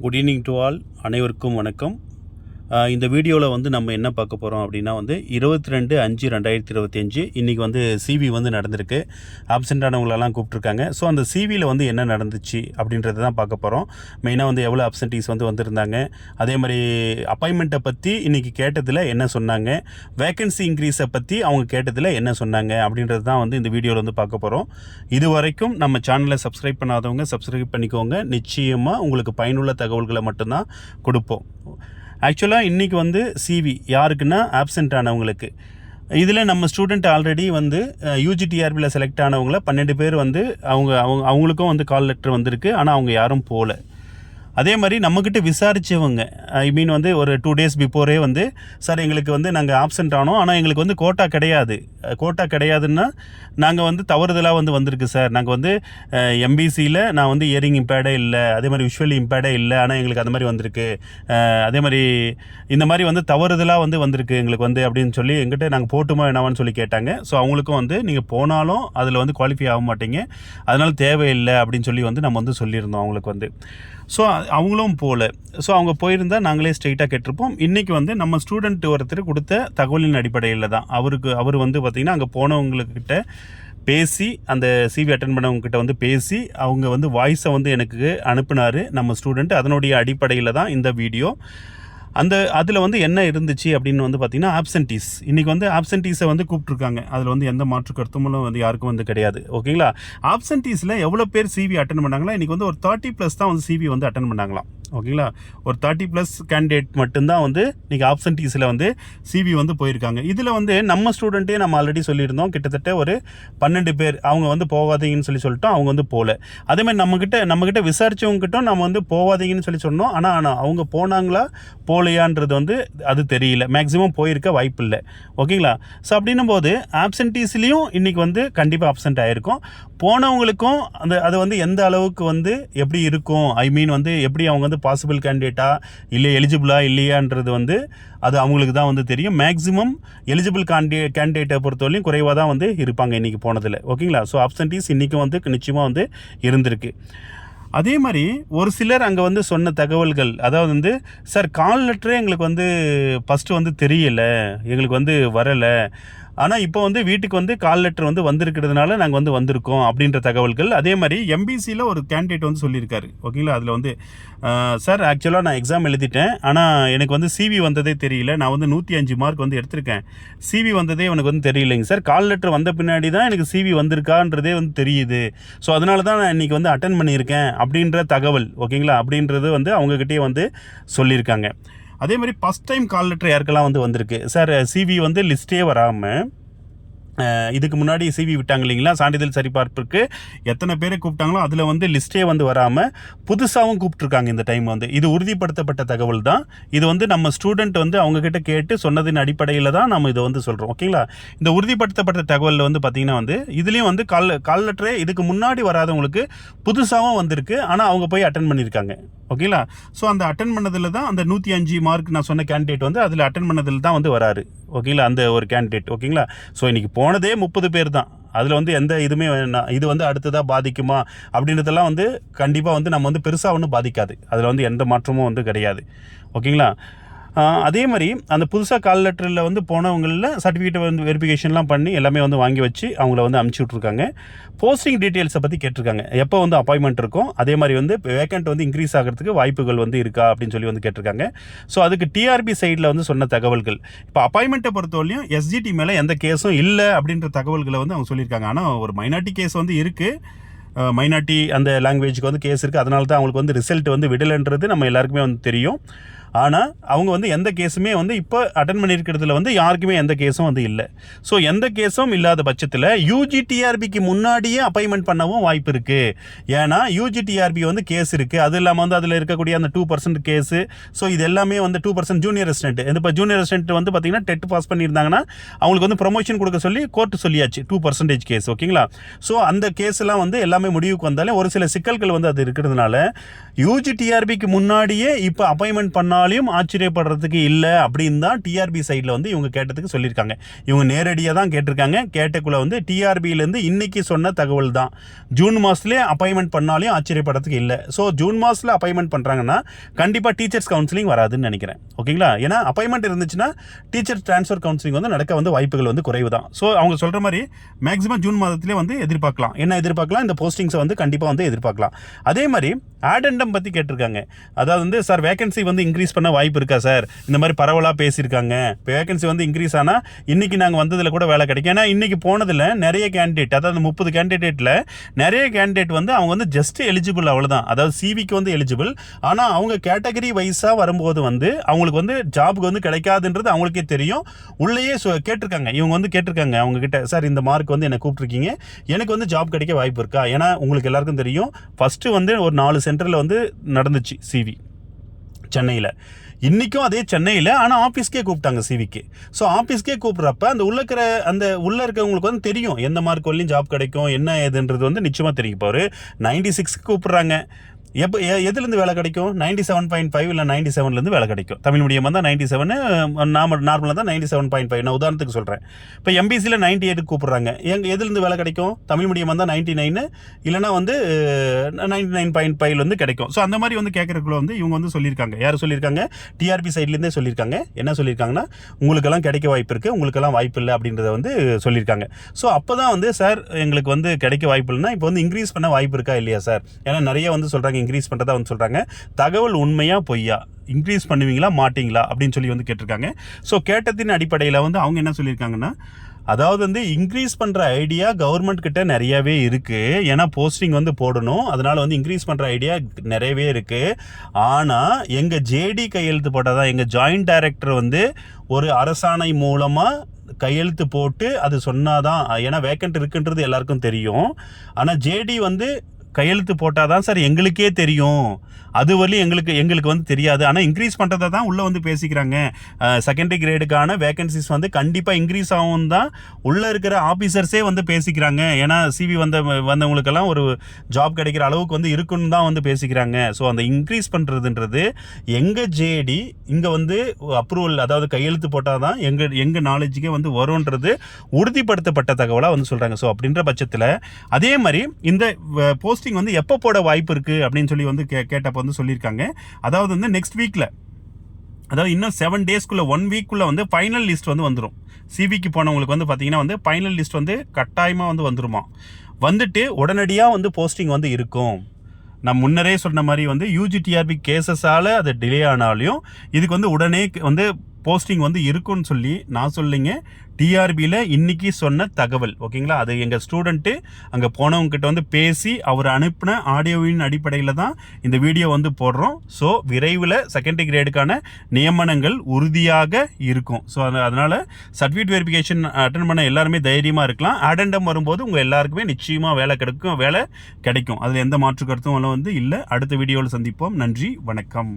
Good evening to all அனைவருக்கும் வணக்கம். இந்த வீடியோவில் வந்து நம்ம என்ன பார்க்க போகிறோம் அப்படின்னா வந்து இருபத்தி ரெண்டு அஞ்சு ரெண்டாயிரத்தி இருபத்தஞ்சு இன்றைக்கி வந்து சிவி வந்து நடந்திருக்கு. ஆப்சென்டானவங்களெல்லாம் கூப்பிட்ருக்காங்க ஸோ அந்த சிவியில் வந்து என்ன நடந்துச்சு அப்படின்றத தான் பார்க்க போகிறோம் மெயினாக வந்து எவ்வளோ அப்சன்டீஸ் வந்து வந்திருந்தாங்க. அதே மாதிரி அப்பாயின்மெண்ட்டை பற்றி இன்றைக்கி கேட்டதில் என்ன சொன்னாங்க? வேகன்சி இன்க்ரீஸை பற்றி அவங்க கேட்டதில் என்ன சொன்னாங்க? அப்படின்றது தான் வந்து இந்த வீடியோவில் வந்து பார்க்க போகிறோம் இது வரைக்கும் நம்ம சேனலை சப்ஸ்கிரைப் பண்ணாதவங்க சப்ஸ்கிரைப் பண்ணிக்கோங்க. நிச்சயமாக உங்களுக்கு பயனுள்ள தகவல்களை மட்டும்தான் கொடுப்போம். ஆக்சுவலாக இன்றைக்கி வந்து சிவி யாருக்குன்னா ஆப்சென்ட் ஆனவங்களுக்கு. இதில் நம்ம ஸ்டூடெண்ட் ஆல்ரெடி வந்து யூஜிடிஆர்பியில் செலக்ட் ஆனவங்கள பன்னெண்டு பேர் வந்து அவங்க அவங்க அவங்களுக்கும் வந்து கால் லெட்டர் வந்திருக்கு. ஆனால் அவங்க யாரும் போகல அதே மாதிரி நம்மக்கிட்ட விசாரித்தவங்க ஐ மீன் வந்து ஒரு டூ டேஸ் பிஃபோரே வந்து சார் எங்களுக்கு வந்து நாங்கள் ஆப்சென்ட் ஆனோம். ஆனால் எங்களுக்கு வந்து கோட்டா கிடையாது. கோட்டா கிடையாதுன்னா நாங்கள் வந்து தவறுதலாக வந்து வந்திருக்கு சார். நாங்கள் வந்து எம்பிசியில் நான் வந்து இயரிங் இம்பேர்டே இல்லை. அதே மாதிரி விஷுவலி இம்பேர்டே இல்லை. ஆனால் எங்களுக்கு அந்த மாதிரி வந்திருக்கு. அதே மாதிரி இந்த மாதிரி வந்து தவறுதலாக வந்து வந்திருக்கு எங்களுக்கு வந்து அப்படின்னு சொல்லி எங்கிட்ட நாங்கள் போட்டுமா என்னவான்னு சொல்லி கேட்டாங்க. ஸோ அவங்களுக்கும் வந்து நீங்கள் போனாலும் அதில் வந்து குவாலிஃபை ஆக மாட்டீங்க. அதனால் தேவையில்லை அப்படின்னு சொல்லி வந்து நம்ம வந்து சொல்லியிருந்தோம் அவங்களுக்கு வந்து. ஸோ அவங்களும் போகல ஸோ அவங்க போயிருந்தால் நாங்களே ஸ்ட்ரெயிட்டாக கேட்டிருப்போம். இன்றைக்கி வந்து நம்ம ஸ்டூடெண்ட் ஒருத்தர் கொடுத்த தகவலின் அடிப்படையில் தான். அவருக்கு அவர் வந்து பார்த்திங்கன்னா அங்கே போனவங்கக்கிட்ட பேசி அந்த சிவி அட்டன் பண்ணவங்கக்கிட்ட வந்து பேசி அவங்க வந்து வாய்ஸை வந்து எனக்கு அனுப்பினார். நம்ம ஸ்டூடெண்ட் அதனுடைய அடிப்படையில் தான் இந்த வீடியோ அந்த அதில் வந்து என்ன இருந்துச்சு அப்படின்னு வந்து பார்த்திங்கன்னா ஆப்சன்டீஸ் இன்றைக்கி வந்து ஆப்சன்டீஸை வந்து கூப்பிட்ருக்காங்க அதில் வந்து எந்த மாற்று கருத்துமும் வந்து யாருக்கும் வந்து கிடையாது. ஓகேங்களா? ஆப்சன்டீஸில் எவ்வளோ பேர் சிவி அட்டன் பண்ணாங்களா? இன்றைக்கி வந்து ஒரு தேர்ட்டி ப்ளஸ் தான் வந்து சிவி வந்து அட்டன் பண்ணாங்களாம். ஓகேங்களா? ஒரு தேர்ட்டி ப்ளஸ் கேண்டிடேட் மட்டும்தான் வந்து இன்றைக்கி ஆப்சன்டீஸில் வந்து சிபி வந்து போயிருக்காங்க. இதில் வந்து நம்ம ஸ்டூடெண்ட்டே நம்ம ஆல்ரெடி சொல்லியிருந்தோம். கிட்டத்தட்ட ஒரு பன்னெண்டு பேர் அவங்க வந்து போகாதீங்கன்னு சொல்லி சொல்லிட்டோம் அவங்க வந்து போகல அதேமாதிரி நம்மக்கிட்ட நம்மக்கிட்ட விசாரிச்சவங்ககிட்ட நம்ம வந்து போகாதீங்கன்னு சொல்லி சொன்னோம். ஆனால் ஆனால் அவங்க போனாங்களா போகலையான்றது வந்து அது தெரியல. மேக்ஸிமம் போயிருக்க வாய்ப்பு இல்லை ஓகேங்களா? ஸோ அப்படின்னும் போது ஆப்சன்டீஸ்லேயும் இன்றைக்கி வந்து கண்டிப்பாக ஆப்சென்ட் ஆகிருக்கும் போனவங்களுக்கும் அந்த அது வந்து எந்த அளவுக்கு வந்து எப்படி இருக்கும்? ஐ மீன் வந்து எப்படி அவங்க வந்து பாசிபிள் கேண்டிடேட்டா இல்லை எலிஜிபிளா இல்லையான்றது வந்து அது அவங்களுக்கு தான் வந்து தெரியும். மேக்ஸிமம் எலிஜிபிள் கேண்டி கேண்டிடேட்டை பொறுத்தவரையும் குறைவாக தான் வந்து இருப்பாங்க இன்றைக்கி போனதில். ஓகேங்களா? ஸோ அப்சன்டீஸ் இன்றைக்கும் வந்து நிச்சயமாக வந்து இருந்திருக்கு. அதே மாதிரி ஒரு சிலர் அங்கே வந்து சொன்ன தகவல்கள் அதாவது வந்து சார் கால் லெட்டரே எங்களுக்கு வந்து ஃபஸ்ட்டு வந்து தெரியலை. எங்களுக்கு வந்து வரலை. ஆனால் இப்போ வந்து வீட்டுக்கு வந்து கால் லெட்டர் வந்து வந்திருக்கிறதுனால நாங்கள் வந்து வந்திருக்கோம் அப்படின்ற தகவல்கள். அதே மாதிரி எம்பிசியில் ஒரு கேண்டிடேட் வந்து சொல்லியிருக்காரு. ஓகேங்களா அதில் வந்து சார் ஆக்சுவலாக நான் எக்ஸாம் எழுதிட்டேன். ஆனால் எனக்கு வந்து சிவி வந்ததே தெரியல. நான் வந்து நூற்றி அஞ்சு மார்க் வந்து எடுத்திருக்கேன். சிவி வந்ததே எனக்கு வந்து தெரியலைங்க சார். கால் லெட்டர் வந்த பின்னாடி தான் எனக்கு சிவி வந்திருக்கான்றதே வந்து தெரியுது. ஸோ அதனால தான் நான் இன்றைக்கி வந்து அட்டன் பண்ணியிருக்கேன். அப்படின்ற தகவல். ஓகேங்களா அப்படின்றது வந்து அவங்கக்கிட்டே வந்து சொல்லியிருக்காங்க. அதே மாதிரி ஃபஸ்ட் டைம் கால் லெட்டர் யாருக்கெல்லாம் வந்து வந்திருக்கு? சார் சிவி வந்து லிஸ்ட்டே வராமல் இதுக்கு முன்னாடி சிவி விட்டாங்க இல்லைங்களா? சான்றிதழ் சரிபார்ப்புக்கு எத்தனை பேரை கூப்பிட்டாங்களோ அதில் வந்து லிஸ்ட்டே வந்து வராமல் புதுசாகவும் கூப்பிட்ருக்காங்க இந்த டைம் வந்து. இது உறுதிப்படுத்தப்பட்ட தகவல் தான். இது வந்து நம்ம ஸ்டூடெண்ட் வந்து அவங்கக்கிட்ட கேட்டு சொன்னதின் அடிப்படையில் தான் நம்ம இதை வந்து சொல்கிறோம் ஓகேங்களா இந்த உறுதிப்படுத்தப்பட்ட தகவலில் வந்து பார்த்திங்கன்னா வந்து இதுலேயும் வந்து கால் கால் லெட்டரே இதுக்கு முன்னாடி வராதவங்களுக்கு புதுசாகவும் வந்திருக்கு. ஆனால் அவங்க போய் அட்டன் பண்ணியிருக்காங்க. ஓகேங்களா ஸோ அந்த அட்டன் பண்ணதில் தான் அந்த நூற்றி அஞ்சு மார்க் நான் சொன்ன கேண்டிடேட் வந்து அதில் அட்டன் பண்ணதில் தான் வந்து வராரு. ஓகேங்களா அந்த ஒரு கேண்டிடேட் ஓகேங்களா ஸோ இன்றைக்கி போனதே முப்பது பேர் தான். அதில் வந்து எந்த இதுவுமே வேணாம் இது வந்து அடுத்ததாக பாதிக்குமா அப்படின்றதெல்லாம் வந்து கண்டிப்பாக வந்து நம்ம வந்து பெருசாக ஒன்றும் பாதிக்காது. அதில் வந்து எந்த மாற்றமும் வந்து கிடையாது. ஓகேங்களா? அதே மாதிரி அந்த புதுசாக கால் லெட்டரில் வந்து போனவங்களில் சர்டிஃபிகேட் வந்து வெரிஃபிகேஷன்லாம் பண்ணி எல்லாமே வந்து வாங்கி வச்சு அவங்கள வந்து அமுச்சு விட்ருக்காங்க போஸ்டிங் டீட்டெயில்ஸை பற்றி கேட்டிருக்காங்க. எப்போ வந்து அப்பாயின்மெண்ட் இருக்கும் அதே மாதிரி வந்து வேக்கண்ட் வந்து இன்க்ரீஸ் ஆகிறதுக்கு வாய்ப்புகள் வந்து இருக்கா அப்படின்னு சொல்லி வந்து கேட்டிருக்காங்க. ஸோ அதுக்கு டிஆர்பி சைடில் வந்து சொன்ன தகவல்கள். இப்போ அப்பாயின்மெண்ட்டை பொறுத்தவரையும் எஸ்ஜிடி மேலே எந்த கேஸும் இல்லை அப்படின்ற தகவல்களை வந்து அவங்க சொல்லியிருக்காங்க. ஆனால் ஒரு மைனாரிட்டி கேஸ் வந்து இருக்குது மைனாரிட்டி அந்த லாங்குவேஜுக்கு வந்து கேஸ் இருக்குது அதனால தான் அவங்களுக்கு வந்து ரிசல்ட் வந்து விடலைன்றது நம்ம எல்லாருக்குமே வந்து தெரியும். ஆனால் அவங்க வந்து எந்த கேஸுமே வந்து இப்போ அட்டன் பண்ணியிருக்கிறதுல வந்து யாருக்குமே எந்த கேஸும் வந்து இல்லை. ஸோ எந்த கேஸும் இல்லாத பட்சத்தில் யூஜிடிஆர்பிக்கு முன்னாடியே அப்பாயின்மெண்ட் பண்ணவும் வாய்ப்பு இருக்குது ஏன்னா யூஜிடிஆர்பி வந்து கேஸ் இருக்குது அது இல்லாமல் வந்து அதில் இருக்கக்கூடிய அந்த டூ பர்சன்ட் கேஸு. ஸோ இது எல்லாமே வந்து டூ பர்சன்ட் ஜூனியர் ரெசிடென்ட் இப்போ ஜூனியர் ரெசிடென்ட் வந்து பார்த்தீங்கன்னா டெட் பாஸ் பண்ணியிருந்தாங்கன்னா அவங்களுக்கு வந்து ப்ரொமோஷன் கொடுக்க சொல்லி கோர்ட்டு சொல்லியாச்சு. டூ பர்சன்டேஜ் கேஸ் ஓகேங்களா? ஸோ அந்த கேஸ்லாம் வந்து எல்லாமே முடிவுக்கு வந்தாலே ஒரு சில சிக்கல்கள் வந்து அது இருக்கிறதுனால யூஜி டிஆர்பிக்கு முன்னாடியே இப்போ அப்பாயின்மெண்ட் பண்ணால் சொன்னாலையும் ஆச்சரியப்படுறதுக்கு இல்லை அப்படின்னு தான் டிஆர்பி சைடில் வந்து இவங்க கேட்டதுக்கு சொல்லியிருக்காங்க. இவங்க நேரடியாக தான் கேட்டிருக்காங்க. கேட்டக்குள்ள வந்து டிஆர்பியிலேருந்து இன்னைக்கு சொன்ன தகவல் தான். ஜூன் மாதத்துலேயே அப்பாயின்மெண்ட் பண்ணாலையும் ஆச்சரியப்படுறதுக்கு இல்லை. ஸோ ஜூன் மாதத்தில் அப்பாயின்மெண்ட் பண்ணுறாங்கன்னா கண்டிப்பாக டீச்சர்ஸ் கவுன்சிலிங் வராதுன்னு நினைக்கிறேன். ஓகேங்களா? ஏன்னா அப்பாயின்மெண்ட் இருந்துச்சுன்னா டீச்சர் ட்ரான்ஸ்ஃபர் கவுன்சிலிங் வந்து நடக்க வந்து வாய்ப்புகள் வந்து குறைவு தான். ஸோ அவங்க சொல்கிற மாதிரி மேக்ஸிமம் ஜூன் மாதத்திலே வந்து எதிர்பார்க்கலாம். என்ன எதிர்பார்க்கலாம்? இந்த போஸ்டிங்ஸை வந்து கண்டிப்பாக வந்து எதிர்பார்க்கலாம். அதே மாதிரி ஆடண்டம் பற்றி கேட்டிருக்காங்க. அதாவது வந்து சார் வேகன்சி வந்து இன்க்ரீஸ் பண்ண வாய்ப்பு இருக்கா சார்? இந்த மாதிரி பரவலாக பேசியிருக்காங்க. இப்போ வேகன்சி வந்து இன்க்ரீஸ் ஆனால் இன்றைக்கி நாங்கள் வந்ததில் கூட வேலை கிடைக்கும். ஏன்னா இன்றைக்கி போனதில் நிறைய கேண்டிடேட் அதாவது முப்பது கேண்டிடேட்டில் நிறைய கேண்டிடேட் வந்து அவங்க வந்து ஜஸ்ட் எலிஜிபிள் அவ்வளோதான் அதாவது சிவிக்கு வந்து எலிஜிபிள் ஆனால் அவங்க கேட்டகரி வைஸாக வரும்போது வந்து அவங்களுக்கு வந்து ஜாபுக்கு வந்து கிடைக்காதுன்றது அவங்களுக்கே தெரியும். உள்ளேயே கேட்டிருக்காங்க. இவங்க வந்து கேட்டிருக்காங்க அவங்கக்கிட்ட சார் இந்த மார்க் வந்து என்னை கூப்பிட்ருக்கீங்க எனக்கு வந்து ஜாப் கிடைக்க வாய்ப்பு இருக்கா? ஏன்னா உங்களுக்கு எல்லாருக்கும் தெரியும். ஃபஸ்ட்டு வந்து ஒரு நாலு சென்டரில் வந்து நடந்துச்சு சிவி சென்னையில். இன்றைக்கும் அதே சென்னையில் ஆனால் ஆஃபீஸ்க்கே கூப்பிட்டாங்க சிவிக்கு. ஸோ ஆஃபீஸ்க்கே கூப்பிட்றப்ப அந்த உள்ள இருக்கிற அந்த உள்ளே இருக்கிறவங்களுக்கு வந்து தெரியும் எந்த மார்க் வரலையும் ஜாப் கிடைக்கும் என்ன ஏதுன்றது வந்து நிச்சயமாக தெரியும். இப்போ ஒரு நைன்டி சிக்ஸ்க்கு கூப்பிட்றாங்க. எப்போ எதுலேருந்து வேலை கிடைக்கும்? நைன்டி செவன் பாயிண்ட் ஃபைவ் இல்லை நைன்டி செவன்லேருந்து வேலை கிடைக்கும்? தமிழ் மீடியம் தான் நைன்டி செவனு நாம நார்மலாக தான் நைன்டி செவன் பாயிண்ட் ஃபைவ் நான் உதாரணத்துக்கு சொல்கிறேன் இப்போ எம்பிசியில் நைன்டி எயிட்டுக்கு கூப்பிட்றாங்க. எங்கே எதுலேருந்து வேலை கிடைக்கும்? தமிழ் மீடியம் தான் நைன்டி நைனு இல்லைனா வந்து நைன்டி நைன் பாயிண்ட் ஃபைவ்ல வந்து கிடைக்கும். ஸோ அந்த மாதிரி வந்து கேட்குறக்குள்ள வந்து இவங்க வந்து சொல்லியிருக்காங்க. யார் சொல்லியிருக்காங்க? டிஆர்பி சைட்லேருந்தே சொல்லியிருக்காங்க. என்ன சொல்லியிருக்காங்கன்னா உங்களுக்கெல்லாம் கிடைக்க வாய்ப்பு இருக்குது உங்களுக்கெல்லாம் வாய்ப்பு இல்லை அப்படின்றத வந்து சொல்லியிருக்காங்க. ஸோ அப்போ தான் வந்து சார் எங்களுக்கு வந்து கிடைக்க வாய்ப்பு இல்லைன்னா இப்போ வந்து இன்க்ரீஸ் பண்ண வாய்ப்பு இருக்கா இல்லையா சார்? ஏன்னா நிறைய வந்து சொல்கிறாங்க இன்க்ரீஸ் பண்ணுறதா வந்து சொல்கிறாங்க தகவல் உண்மையாக பொய்யா? இன்க்ரீஸ் பண்ணுவீங்களா மாட்டிங்களா? அப்படின்னு சொல்லி வந்து கேட்டிருக்காங்க. ஸோ கேட்டதின் அடிப்படையில் வந்து அவங்க என்ன சொல்லியிருக்காங்கன்னா அதாவது வந்து இன்க்ரீஸ் பண்ணுற ஐடியா கவர்மெண்ட் கிட்ட நிறையவே இருக்குது ஏன்னா போஸ்டிங் வந்து போடணும். அதனால் வந்து இன்க்ரீஸ் பண்ணுற ஐடியா நிறையவே இருக்குது ஆனால் எங்கள் ஜேடி கையெழுத்து போட்டால் தான் எங்கள் ஜாயிண்ட் டைரக்டர் வந்து ஒரு அரசாணை மூலமாக கையெழுத்து போட்டு அது சொன்னாதான் ஏன்னா வேக்கண்ட் இருக்குன்றது எல்லாருக்கும் தெரியும். ஆனால் ஜேடி வந்து கையெழுத்து போட்டால் தான் சார் எங்களுக்கே தெரியும். அது வரலையும் எங்களுக்கு எங்களுக்கு வந்து தெரியாது. ஆனால் இன்க்ரீஸ் பண்ணுறதை தான் உள்ளே வந்து பேசிக்கிறாங்க. செகண்டரி கிரேடுக்கான வேகன்சிஸ் வந்து கண்டிப்பாக இன்க்ரீஸ் ஆகும் தான் உள்ளே இருக்கிற ஆஃபீஸர்ஸே வந்து பேசிக்கிறாங்க. ஏன்னா சிவி வந்த வந்தவங்களுக்கெல்லாம் ஒரு ஜாப் கிடைக்கிற அளவுக்கு வந்து இருக்குன்னு தான் வந்து பேசிக்கிறாங்க. ஸோ அந்த இன்க்ரீஸ் பண்ணுறதுன்றது எங்கள் ஜேடி இங்கே வந்து அப்ரூவல் அதாவது கையெழுத்து போட்டால் தான் எங்கள் எங்கள் நாலேஜுக்கே வந்து வரும்ன்றது உறுதிப்படுத்தப்பட்ட தகவலாக வந்து சொல்கிறாங்க ஸோ அப்படின்ற பட்சத்தில் அதே மாதிரி இந்த போஸ்ட் போஸ்டிங் வந்து எப்போ போட வாய்ப்பு இருக்குது அப்படின்னு சொல்லி வந்து கே கேட்டப்போ வந்து சொல்லியிருக்காங்க. அதாவது வந்து நெக்ஸ்ட் வீக்கில் அதாவது இன்னும் செவன் டேஸ்க்குள்ளே ஒன் வீக்குள்ளே வந்து ஃபைனல் லிஸ்ட் வந்து வந்துடும் சிவிக்கு போனவங்களுக்கு வந்து பார்த்தீங்கன்னா வந்து ஃபைனல் லிஸ்ட் வந்து கட்டாயமாக வந்து வந்துருமா. வந்துட்டு உடனடியாக வந்து போஸ்டிங் வந்து இருக்கும். நான் முன்னரே சொன்ன மாதிரி வந்து யூஜிடிஆர்பி கேசஸால் அது டிலே ஆனாலையும் இதுக்கு வந்து உடனே வந்து போஸ்டிங் வந்து இருக்கும்னு சொல்லி நான் சொல்லிங்க. டிஆர்பியில் இன்றைக்கி சொன்ன தகவல் ஓகேங்களா? அது எங்கள் ஸ்டூடெண்ட்டு அங்கே போனவங்கக்கிட்ட வந்து பேசி அவர் அனுப்பின ஆடியோவின் அடிப்படையில் தான் இந்த வீடியோ வந்து போடுறோம். ஸோ விரைவில் செகண்டரி கிரேடுக்கான நியமனங்கள் உறுதியாக இருக்கும். ஸோ அதனால் சர்டிஃபிகேட் வெரிஃபிகேஷன் அட்டன் பண்ண எல்லாருமே தைரியமாக இருக்கலாம். அடண்டம் வரும்போது உங்கள் எல்லாருக்குமே நிச்சயமாக வேலை கிடைக்கும் வேலை கிடைக்கும். அதில் எந்த மாற்று கருத்தும் வந்து இல்லை. அடுத்த வீடியோவில் சந்திப்போம். நன்றி வணக்கம்.